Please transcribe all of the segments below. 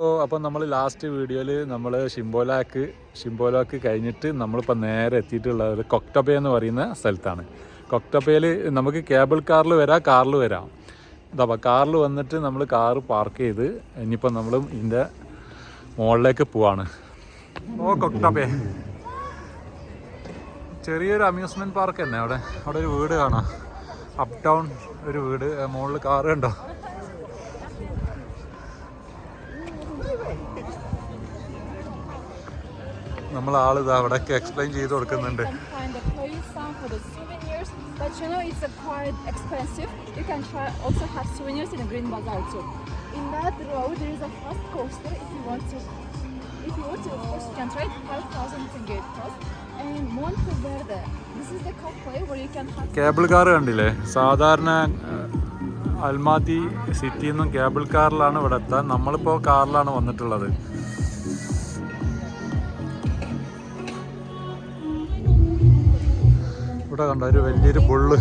അപ്പോൾ അപ്പം നമ്മൾ ലാസ്റ്റ് വീഡിയോയിൽ നമ്മൾ ഷിംബോലാക്ക് ഷിംബോലാക്ക് കഴിഞ്ഞിട്ട് നമ്മളിപ്പോൾ നേരെ എത്തിയിട്ടുള്ളത് കൊക്ടബേ എന്ന് പറയുന്ന സ്ഥലത്താണ്. കൊക്ടബയിൽ നമുക്ക് കേബിൾ കാറിൽ വരാം കാറിൽ വരാം. ഇതാ കാറിൽ വന്നിട്ട് നമ്മൾ കാറ് പാർക്ക് ചെയ്ത് ഇനിയിപ്പോൾ നമ്മൾ ഇതിന്റെ മുകളിലേക്ക് പോവാണ്. ഓ കൊക്ടബേ. ചെറിയൊരു അമ്യൂസ്മെന്റ് പാർക്ക് തന്നെ അവിടെ. അവിടെ ഒരു വീട് കാണാം. അപ്പ് ടൗൺ ഒരു വീട് മുകളിൽ കാറ് കണ്ടോ നമ്മൾ ആൾ ഇത് അവിടെയൊക്കെ എക്സ്പ്ലെയിൻ ചെയ്ത് കൊടുക്കുന്നുണ്ട്. കേബിൾ കാർ കണ്ടില്ലേ? സാധാരണ അൽമാതി സിറ്റിന്നും കേബിൾ കാറിലാണ് ഇവിടെ എത്താൻ നമ്മളിപ്പോൾ കാറിലാണ് വന്നിട്ടുള്ളത്. ഇവിടെ കണ്ട ഒരു വലിയൊരു ബുള്ള്.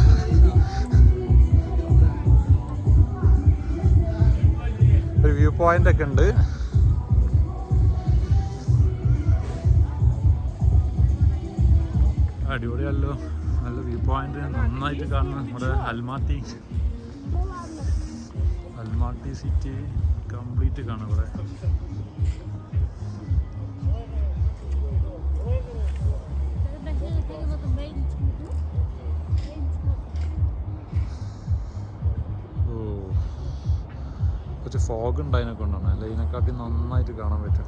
ഒരു വ്യൂ പോയിന്റ് ഒക്കെ ഉണ്ട്. അടിപൊളിയല്ലോ. നല്ല വ്യൂ പോയിന്റ് നന്നായിട്ട് കാണുന്നു നമ്മുടെ അൽമാത്തി. അൽമാട്ടി സിറ്റി കംപ്ലീറ്റ് കാണാം ഇവിടെ. കുറച്ച് ഫോഗ് ഉണ്ട് അതിനെ കൊണ്ടാണ്. അല്ലെ ഇതിനെക്കാട്ടി നന്നായിട്ട് കാണാൻ പറ്റും.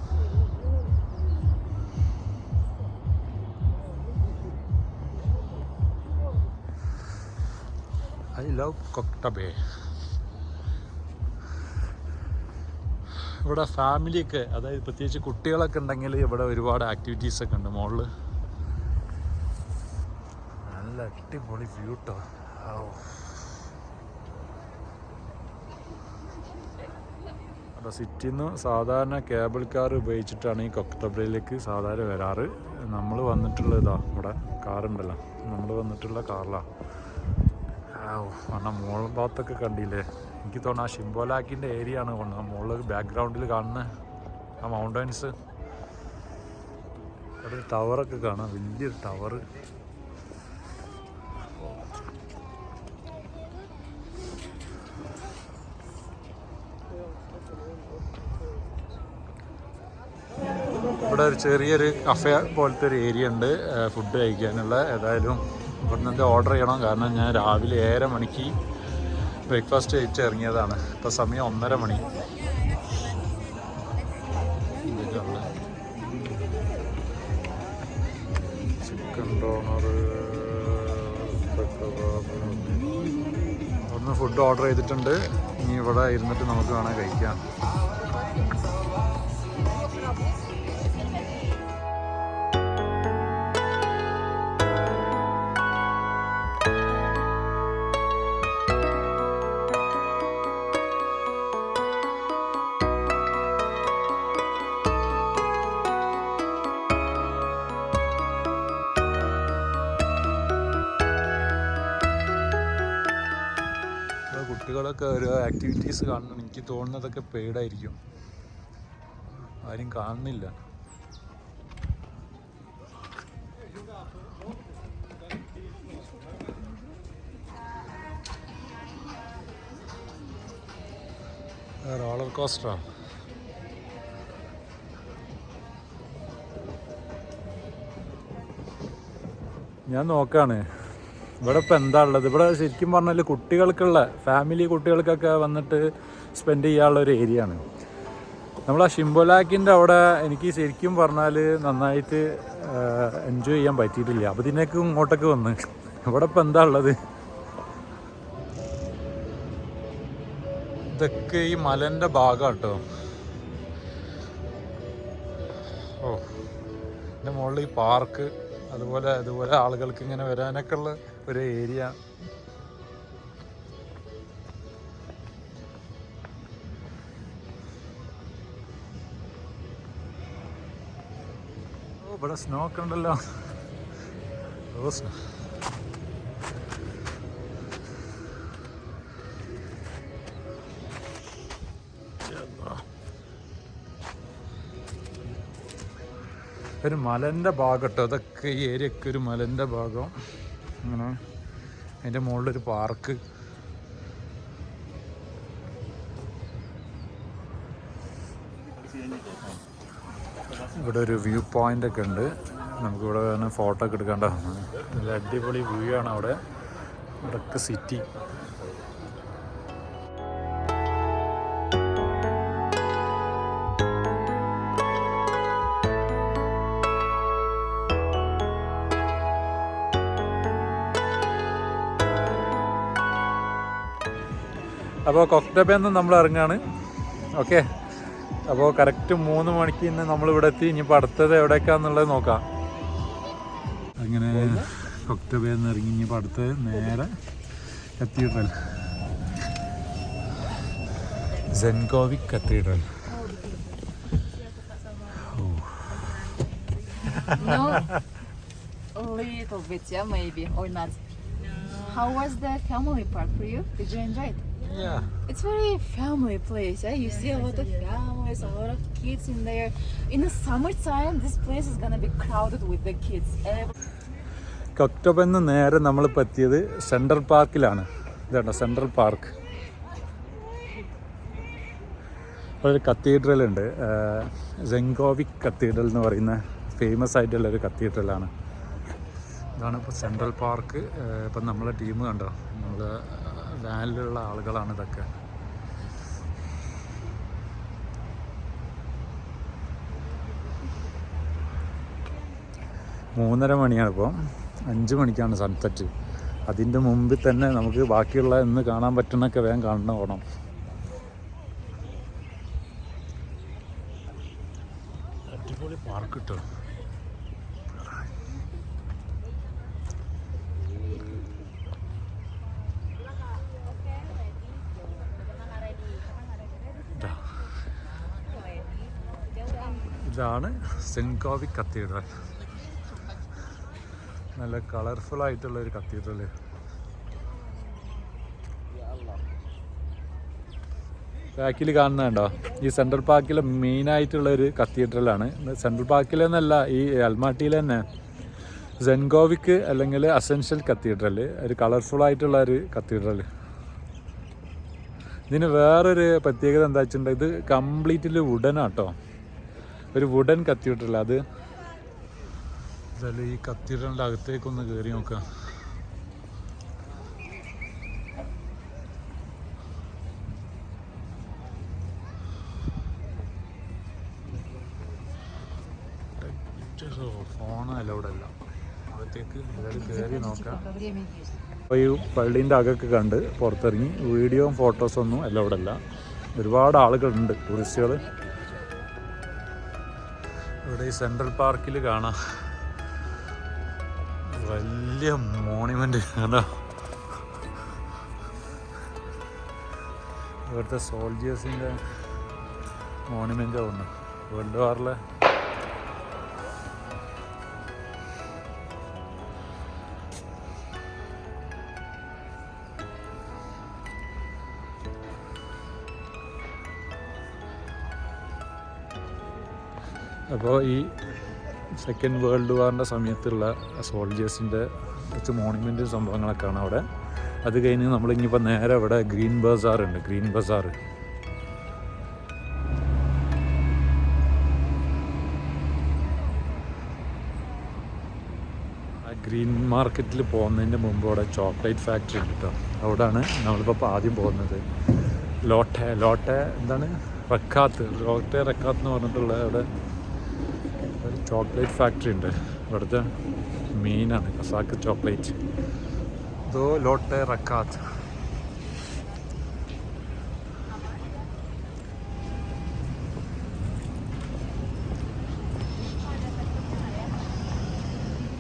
ഐ ലവ് കൊക്ടബേ ഇവിടെ ഫാമിലിയൊക്കെ അതായത് പ്രത്യേകിച്ച് കുട്ടികളൊക്കെ ഉണ്ടെങ്കിൽ ഇവിടെ ഒരുപാട് ആക്ടിവിറ്റീസ് ഒക്കെ ഉണ്ട് മോളിൽ. നല്ല അടിപൊളി വ്യൂ കേട്ടോ അവിടെ സിറ്റിയിൽ നിന്ന് സാധാരണ കേബിൾ കാർ ഉപയോഗിച്ചിട്ടാണ് ഈ കൊക്കത്തബ്രയിലേക്ക് സാധാരണ വരാറ്. നമ്മൾ വന്നിട്ടുള്ള ഇതാ ഇവിടെ കാറുണ്ടല്ലോ. നമ്മൾ വന്നിട്ടുള്ള കാറിലാണ് കാരണം മോൾ ഭാഗത്തൊക്കെ കണ്ടില്ലേ? എനിക്ക് തോന്നുന്നു ആ ഷിംബോലാക്കിന്റെ ഏരിയ ആണ് കൊണ്ടത് മുകളിൽ ബാക്ക്ഗ്രൗണ്ടിൽ കാണുന്ന ആ മൗണ്ടൻസ് അവിടെ ടവറൊക്കെ കാണാം. വലിയൊരു ടവർ ഇവിടെ ഒരു ചെറിയൊരു കഫേ പോലത്തെ ഒരു ഏരിയ ഉണ്ട്. ഫുഡ് കഴിക്കാനുള്ള. ഏതായാലും ഇവിടുന്ന് ഓർഡർ ചെയ്യണം. കാരണം ഞാൻ രാവിലെ ഏഴര മണിക്ക് ബ്രേക്ക്ഫാസ്റ്റ് കഴിച്ച് ഇറങ്ങിയതാണ്. ഇപ്പോൾ സമയം ഒന്നര മണി. ചിക്കൻ അവിടുന്ന് ഫുഡ് ഓർഡർ ചെയ്തിട്ടുണ്ട്. ഇനി ഇവിടെ ഇരുന്നിട്ട് നമുക്ക് വേണം കഴിക്കാം. കുട്ടികളൊക്കെ ഓരോ ആക്ടിവിറ്റീസ് കാണണം. എനിക്ക് തോന്നുന്നതൊക്കെ പെയ്ഡായിരിക്കും ആരും കാണുന്നില്ല. റോളർ കോസ്റ്ററാ ഞാൻ നോക്കാണ്. ഇവിടെ ഇപ്പം എന്താ ഉള്ളത്? ഇവിടെ ശരിക്കും പറഞ്ഞാൽ കുട്ടികൾക്കുള്ള ഫാമിലി കുട്ടികൾക്കൊക്കെ വന്നിട്ട് സ്പെൻഡ് ചെയ്യാനുള്ള ഒരു ഏരിയ ആണ്. നമ്മൾ ആ ഷിംബോലാക്കിന്റെ അവിടെ എനിക്ക് ശരിക്കും പറഞ്ഞാൽ നന്നായിട്ട് എൻജോയ് ചെയ്യാൻ പറ്റിയിട്ടില്ല. അപ്പോൾ ഇതിനേക്ക് ഇങ്ങോട്ടൊക്കെ വന്ന്. ഇവിടെ ഇപ്പം എന്താ ഉള്ളത്? ഇതൊക്കെ ഈ മലന്റെ ഭാഗം കേട്ടോ ഓ എന്റെ മുകളിൽ ഈ പാർക്ക് അതുപോലെ അതുപോലെ ആളുകൾക്ക് ഇങ്ങനെ വരാനൊക്കെ ഉള്ള ഒരു ഏരിയ. ഇവിടെ സ്നോ ഒക്കെ ഉണ്ടല്ലോ. സ്നോ ഒരു മലന്റെ ഭാഗട്ടോ? അതൊക്കെ ഈ ഏരിയയൊക്കെ ഒരു മലന്റെ ഭാഗം. അങ്ങനെ അതിന്റെ മുകളിലൊരു പാർക്ക്. ഇവിടെ ഒരു വ്യൂ പോയിന്റ് ഒക്കെ ഉണ്ട്. നമുക്കിവിടെ തന്നെ ഫോട്ടോ ഒക്കെ എടുക്കേണ്ട. നല്ല അടിപൊളി വ്യൂ ആണ് അവിടെ. ഇവിടൊക്കെ സിറ്റി അപ്പോൾ കൊക്ടബേന്ന് നമ്മൾ ഇറങ്ങുകയാണ് ഓക്കെ അപ്പോൾ കറക്റ്റ് മൂന്ന് മണിക്ക് ഇന്ന് നമ്മൾ ഇവിടെ എത്തി ഇനിയിപ്പോൾ അടുത്തത് എവിടേക്കാന്നുള്ളത് നോക്കാം അങ്ങനെ കൊക്ടബേന്ന് ഇറങ്ങി ഇനിയിപ്പോൾ അടുത്തത് നേരെ cathedral സെൻകോവിക് cathedral No, a little bit, yeah, maybe or not. No. How was the family park for you? Did you enjoy it? It's very family place. Yeah? You see a lot of families, a lot of kids in there. In the summertime, this place is gonna be crowded with the kids. Every- കൊക്ടബെന്ന് നേരെ നമ്മൾ പറ്റിയത് central പാർക്കിലാണ് ഇതാണ്ടോ central park ഒരു cathedral ഉണ്ട് സെങ്കോവിക് cathedral എന്ന് പറയുന്ന famous ആയിട്ടുള്ള ഒരു കത്തീഡ്രലാണ് ഇതാണ് ഇപ്പോൾ സെൻട്രൽ പാർക്ക് ഇപ്പം നമ്മളെ ടീം കണ്ടോ നമ്മളെ വാനിലുള്ള ആളുകളാണ് ഇതൊക്കെ. മൂന്നര മണിയാണ് ഇപ്പോൾ അഞ്ച് മണിക്കാണ് സൺസെറ്റ് അതിന്റെ മുമ്പിൽ തന്നെ നമുക്ക് ബാക്കിയുള്ള ഇന്ന് കാണാൻ പറ്റുന്നൊക്കെ വേഗം കാണണം ഓണം. അടിപൊളി പാർക്ക് കിട്ടും ഇതാണ് സെൻകോവിക് കത്തീഡ്രൽ. നല്ല കളർഫുൾ ആയിട്ടുള്ള ഒരു കത്തീഡ്രൽ. ബാക്കിൽ കാണുന്നുണ്ടോ ഈ സെൻട്രൽ പാർക്കിലെ മെയിൻ ആയിട്ടുള്ള ഒരു കത്തീഡ്രലാണ്. സെൻട്രൽ പാർക്കിലെന്നല്ല ഈ അൽമാട്ടിയിൽ തന്നെ. സെൻഗോവിക്ക് അല്ലെങ്കിൽ അസെൻഷ്യൽ കത്തീഡ്രൽ ഒരു കളർഫുൾ ആയിട്ടുള്ള ഒരു കത്തീഡ്രൽ. ഇതിന് വേറൊരു പ്രത്യേകത എന്താ വെച്ചിട്ടുണ്ടെങ്കിൽ ഇത് കംപ്ലീറ്റ്ലി വുഡൻ ആട്ടോ ഒരു വുഡൻ കത്തീഡ്രൽ അത് ഈ കത്തീഡ്രലിന്റെ അകത്തേക്കൊന്ന് കയറി നോക്കാം. ഫോൺ അലൗഡ് അല്ല അകത്തേക്ക് എന്തായാലും കയറി നോക്കാം. അപ്പോൾ ഈ പള്ളീന്റെ അകമൊക്കെ കണ്ട് പുറത്തിറങ്ങി വീഡിയോയും ഫോട്ടോസൊന്നും അലൗഡ് അല്ല ഒരുപാട് ആളുകളുണ്ട് ടൂറിസ്റ്റുകൾ ഇവിടെ ഈ സെൻട്രൽ പാർക്കിൽ കാണാം. വലിയ മോണിമെന്റ് കണ്ടോ ഇവിടുത്തെ സോൾജിയേഴ്സിന്റെ മോണിമെന്റ് ആണ് വേൾഡ് വാറിലെ അപ്പോൾ ഈ സെക്കൻഡ് വേൾഡ് വാറിന്റെ സമയത്തുള്ള സോൾജേഴ്സിന്റെ കുറച്ച് മോണിമെന്റ് സംഭവങ്ങളൊക്കെയാണ് അവിടെ. അത് കഴിഞ്ഞ് നമ്മൾ ഇനിയിപ്പോൾ നേരെ അവിടെ ഗ്രീൻ ബസാറുണ്ട് ഗ്രീൻ ബസാർ ഗ്രീൻ മാർക്കറ്റിൽ പോകുന്നതിന്റെ മുമ്പ് അവിടെ ചോക്ലേറ്റ് ഫാക്ടറി ഉണ്ട് കേട്ടോ അവിടെയാണ് നമ്മളിപ്പോൾ ആദ്യം പോകുന്നത്. ലോട്ടെ ലോട്ടെ എന്താണ്? റക്കാത്ത് ലോട്ടെ റക്കാത്ത് എന്ന് പറഞ്ഞിട്ടുള്ള അവിടെ ഒരു ചോക്ലേറ്റ് ഫാക്ടറി ഉണ്ട്. ഇവിടുത്തെ മെയിനാണ് കസാക്ക് ചോക്ലേറ്റ്. ദോ ലോട്ടെ റക്കാത്ത്.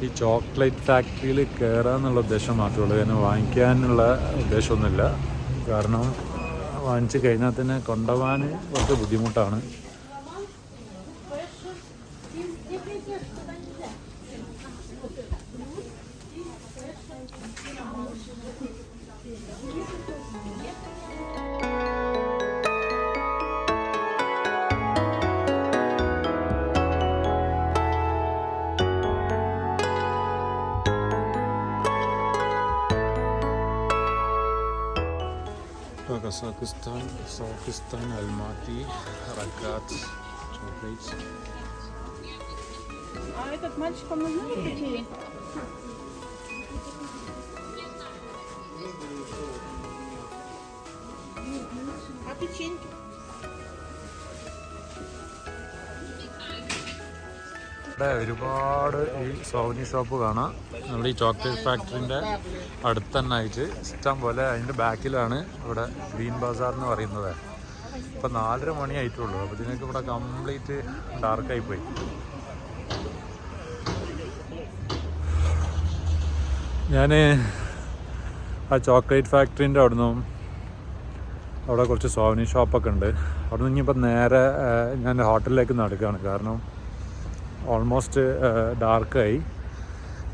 ഈ ചോക്ലേറ്റ് ഫാക്ടറിയിൽ കയറാന്നുള്ള ഉദ്ദേശം മാത്രമേ ഉള്ളൂ. അതിനെ വാങ്ങിക്കാനുള്ള ഉദ്ദേശമൊന്നുമില്ല. കാരണം വാങ്ങിച്ചു കഴിഞ്ഞാൽ തന്നെ കൊണ്ടുപോകാൻ കുറച്ച് ബുദ്ധിമുട്ടാണ്. Pakistan, Pakistan, Almaty, Harakat, Chowbridge. А этот мальчик, он нужны такие? А печеньки? ഇവിടെ ഒരുപാട് ഈ സൗനി ഷോപ്പ് കാണാം നമ്മൾ ഈ ചോക്ലേറ്റ് ഫാക്ടറിൻ്റെ അടുത്ത് തന്നെ ആയിട്ട് ഇഷ്ടം പോലെ അതിൻ്റെ ബാക്കിലാണ് ഇവിടെ ഗ്രീൻ ബസാർ എന്ന് പറയുന്നത് ഇപ്പം നാലര മണി ആയിട്ടുള്ളൂ അപ്പോൾ ഇതിനൊക്കെ ഇവിടെ കംപ്ലീറ്റ് ഡാർക്കായി പോയി ഞാൻ ആ ചോക്ലേറ്റ് ഫാക്ടറിൻ്റെ അവിടെ നിന്നും അവിടെ കുറച്ച് സോവനി ഷോപ്പൊക്കെ ഉണ്ട്. അവിടെ നിന്ന് ഇനിയിപ്പോൾ നേരെ ഞാൻ ഹോട്ടലിലേക്ക് നടക്കുകയാണ്. കാരണം ഓൾമോസ്റ്റ് ഡാർക്കായി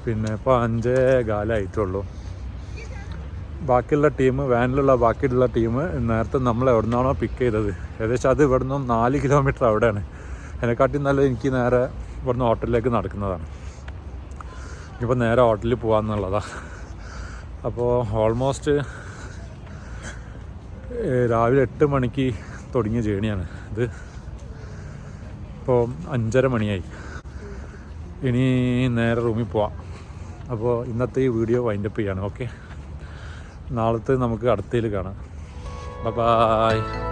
പിന്നെ ഇപ്പോൾ അഞ്ചേ കാലമായിട്ടുള്ളൂ ബാക്കിയുള്ള ടീം വാനിലുള്ള ബാക്കിയുള്ള ടീം നേരത്തെ നമ്മൾ എവിടെ നിന്നാണോ പിക്ക് ചെയ്തത്. ഏകദേശം അത് ഇവിടെ നിന്നും നാല് കിലോമീറ്റർ അവിടെയാണ്. എന്നെക്കാട്ടി നല്ല എനിക്ക് നേരെ ഇവിടുന്ന് ഹോട്ടലിലേക്ക് നടക്കുന്നതാണ്. ഇപ്പോൾ നേരെ ഹോട്ടലിൽ പോകാമെന്നുള്ളതാണ് അപ്പോൾ ഓൾമോസ്റ്റ് രാവിലെ എട്ട് മണിക്ക് തുടങ്ങിയ ജേണിയാണ് ഇത്. ഇപ്പോൾ അഞ്ചര മണിയായി. ഇനി നേരെ റൂമിൽ പോവാം. അപ്പോൾ ഇന്നത്തെ ഈ വീഡിയോ വൈൻഡപ്പ് ചെയ്യാണ്. ഓക്കെ നാളത്തെ നമുക്ക് അടുത്തതിൽ കാണാം. ബൈ